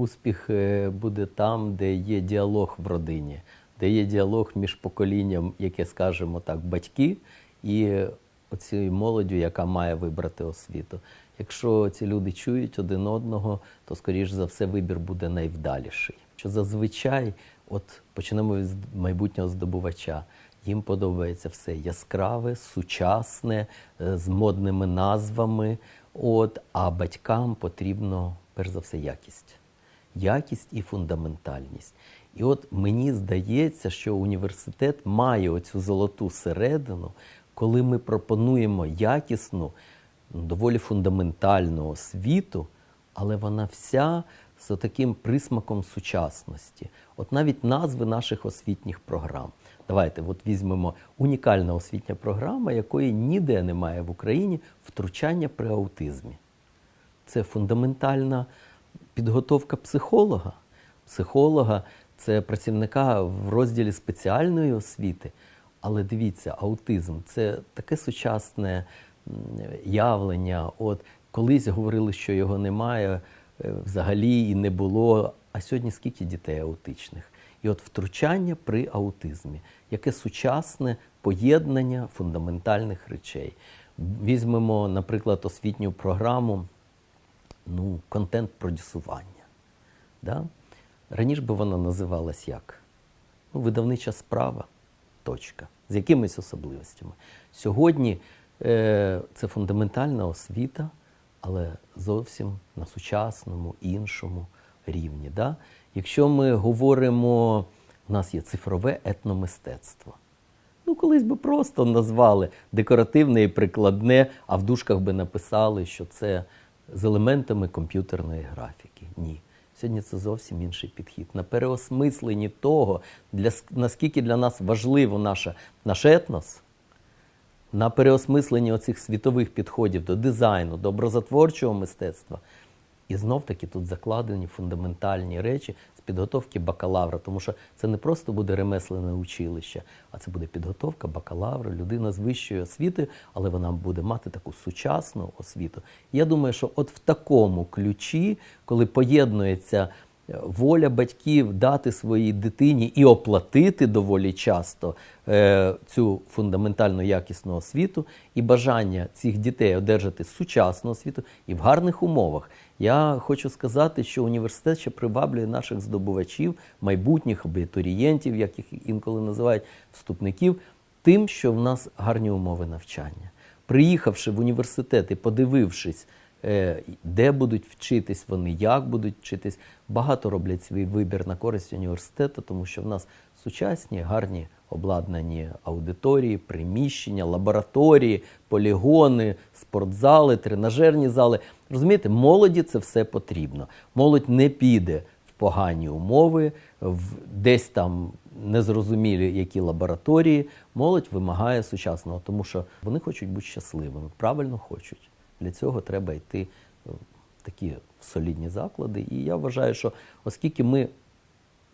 успіх е, буде там, де є діалог в родині, де є діалог між поколінням, яке, скажімо так, батьки, і оцією молоддю, яка має вибрати освіту. Якщо ці люди чують один одного, то, скоріш за все, вибір буде найвдаліший. Що зазвичай, от почнемо з майбутнього здобувача. Їм подобається все яскраве, сучасне, е, з модними назвами. От, а батькам потрібно перш за все якість. Якість і фундаментальність. І от мені здається, що університет має оцю золоту середину, коли ми пропонуємо якісну, ну, доволі фундаментальну освіту, але вона вся з таким присмаком сучасності. От навіть назви наших освітніх програм. Давайте от візьмемо унікальна освітня програма, якої ніде немає в Україні втручання при аутизмі. Це фундаментальна підготовка психолога. Психолога це працівника в розділі спеціальної освіти. Але дивіться, аутизм це таке сучасне явлення. От колись говорили, що його немає е, взагалі і не було. А сьогодні скільки дітей аутичних? І от втручання при аутизмі, яке сучасне поєднання фундаментальних речей. Візьмемо, наприклад, освітню програму контент-продюсування. Да? Раніше би вона називалась як? Ну, видавнича справа. Точка. З якимись особливостями. Сьогодні е, це фундаментальна освіта, але зовсім на сучасному, іншому рівні. Да? Якщо ми говоримо, у нас є цифрове етномистецтво. Ну, колись би просто назвали декоративне і прикладне, а в дужках би написали, що це з елементами комп'ютерної графіки. Ні. Сьогодні це зовсім інший підхід. На переосмисленні того, для, наскільки для нас важливо наша, наш етнос, на переосмисленні оцих світових підходів до дизайну, до образотворчого мистецтва. І знов таки тут закладені фундаментальні речі з підготовки бакалавра, тому що це не просто буде ремеслене училище, а це буде підготовка бакалавра, людина з вищою освітою, але вона буде мати таку сучасну освіту. Я думаю, що от в такому ключі, коли поєднується воля батьків дати своїй дитині і оплатити доволі часто е, цю фундаментально якісну освіту, і бажання цих дітей одержати сучасну освіту і в гарних умовах. Я хочу сказати, що університет ще приваблює наших здобувачів, майбутніх абітурієнтів, як їх інколи називають, вступників, тим, що в нас гарні умови навчання. Приїхавши в університет і подивившись, е, де будуть вчитись вони, як будуть вчитись, багато роблять свій вибір на користь університету, тому що в нас сучасні, гарні обладнані аудиторії, приміщення, лабораторії, полігони, спортзали, тренажерні зали. Розумієте, молоді це все потрібно. Молодь не піде в погані умови, десь там незрозумілі які лабораторії. Молодь вимагає сучасного, тому що вони хочуть бути щасливими, правильно хочуть. Для цього треба йти е, в такі солідні заклади. І я вважаю, що оскільки ми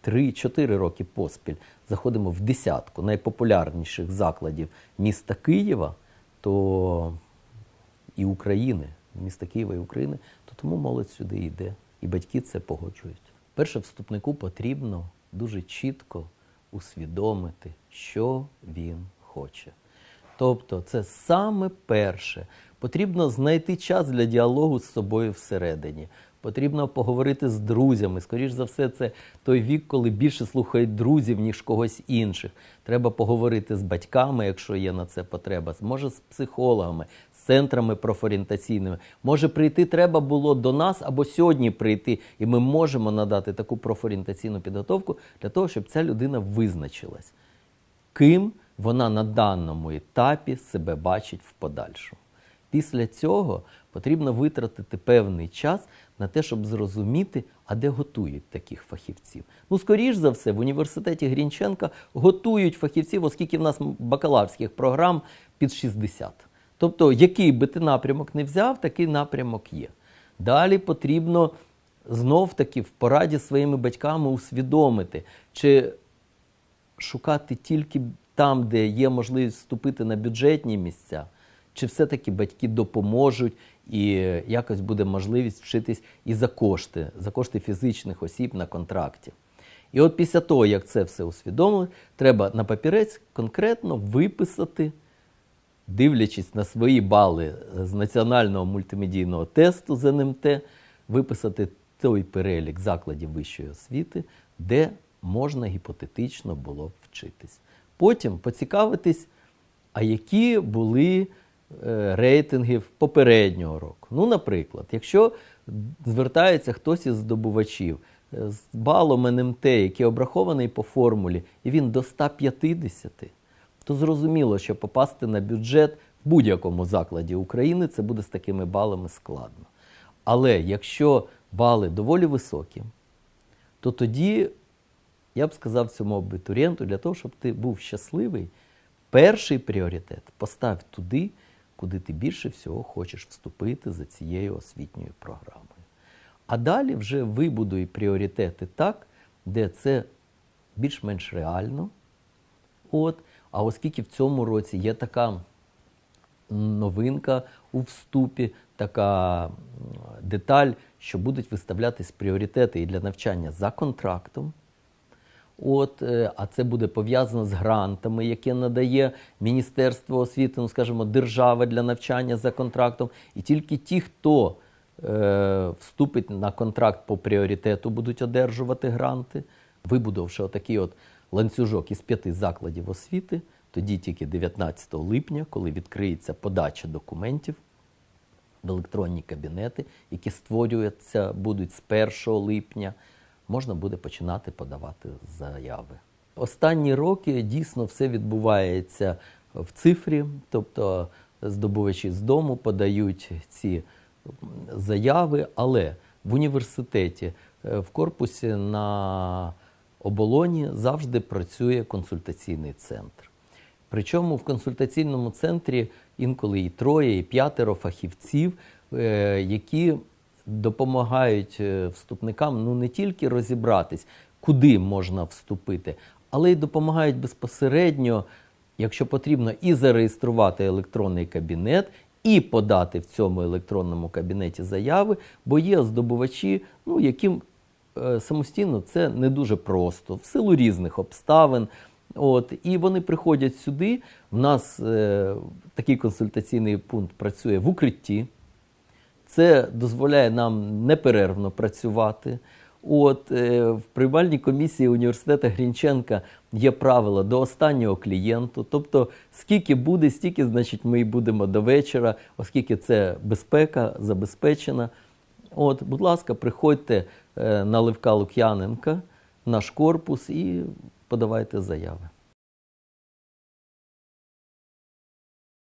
3-4 роки поспіль заходимо в десятку найпопулярніших закладів міста Києва, то і України, міста Києва і України, то тому молодь сюди йде. І батьки це погоджують. Перше вступнику потрібно дуже чітко усвідомити, що він хоче. Тобто, це саме перше. Потрібно знайти час для діалогу з собою всередині. Потрібно поговорити з друзями. Скоріш за все, це той вік, коли більше слухають друзів, ніж когось інших. Треба поговорити з батьками, якщо є на це потреба, може з психологами, з центрами профорієнтаційними. Може прийти треба було до нас або сьогодні прийти, і ми можемо надати таку профорієнтаційну підготовку для того, щоб ця людина визначилась ким вона на даному етапі себе бачить в подальшому. Після цього потрібно витратити певний час на те, щоб зрозуміти, а де готують таких фахівців. Ну, скоріш за все, в університеті Грінченка готують фахівців, оскільки в нас бакалаврських програм під 60. Тобто, який би ти напрямок не взяв, такий напрямок є. Далі потрібно знов таки в пораді своїми батьками усвідомити, чи шукати тільки там, де є можливість вступити на бюджетні місця, чи все-таки батьки допоможуть і якось буде можливість вчитись і за кошти, за кошти фізичних осіб на контракті. І от після того, як це все усвідомили, треба на папірець конкретно виписати, дивлячись на свої бали з національного мультимедійного тесту з НМТ, виписати той перелік закладів вищої освіти, де можна гіпотетично було вчитись. Потім поцікавитись, а які були е, рейтинги попереднього року. Ну, наприклад, якщо звертається хтось із здобувачів е, з балом НМТ, який обрахований по формулі, і він до 150, то зрозуміло, що попасти на бюджет в будь-якому закладі України це буде з такими балами складно. Але якщо бали доволі високі, то тоді я б сказав цьому абітурієнту, для того, щоб ти був щасливий, перший пріоритет постав туди, куди ти більше всього хочеш вступити за цією освітньою програмою. А далі вже вибудуй пріоритети так, де це більш-менш реально. От. А оскільки в цьому році є така новинка у вступі, така деталь, що будуть виставлятись пріоритети і для навчання за контрактом. От, е, а це буде пов'язано з грантами, яке надає Міністерство освіти, ну скажімо, держава для навчання за контрактом. І тільки ті, хто е, вступить на контракт по пріоритету, будуть одержувати гранти. Вибудовавши отакий от ланцюжок із п'яти закладів освіти, тоді тільки 19 липня, коли відкриється подача документів в електронні кабінети, які створюються будуть з 1 липня, можна буде починати подавати заяви. Останні роки дійсно все відбувається в цифрі, тобто здобувачі з дому подають ці заяви, але в університеті е, в корпусі на оболоні завжди працює консультаційний центр. Причому в консультаційному центрі інколи і троє, і п'ятеро фахівців, е, які допомагають е, вступникам ну не тільки розібратись, куди можна вступити, але й допомагають безпосередньо, якщо потрібно, і зареєструвати електронний кабінет, і подати в цьому електронному кабінеті заяви, бо є здобувачі, ну яким е, самостійно це не дуже просто, в силу різних обставин. От, і вони приходять сюди. В нас е, такий консультаційний пункт працює в укритті. Це дозволяє нам неперервно працювати. От е, в приймальній комісії університету Грінченка є правила до останнього клієнту. Тобто, скільки буде, стільки, значить, ми і будемо до вечора, оскільки це безпека забезпечена. От, будь ласка, приходьте е, на Левка Лук'яненка, наш корпус і подавайте заяви.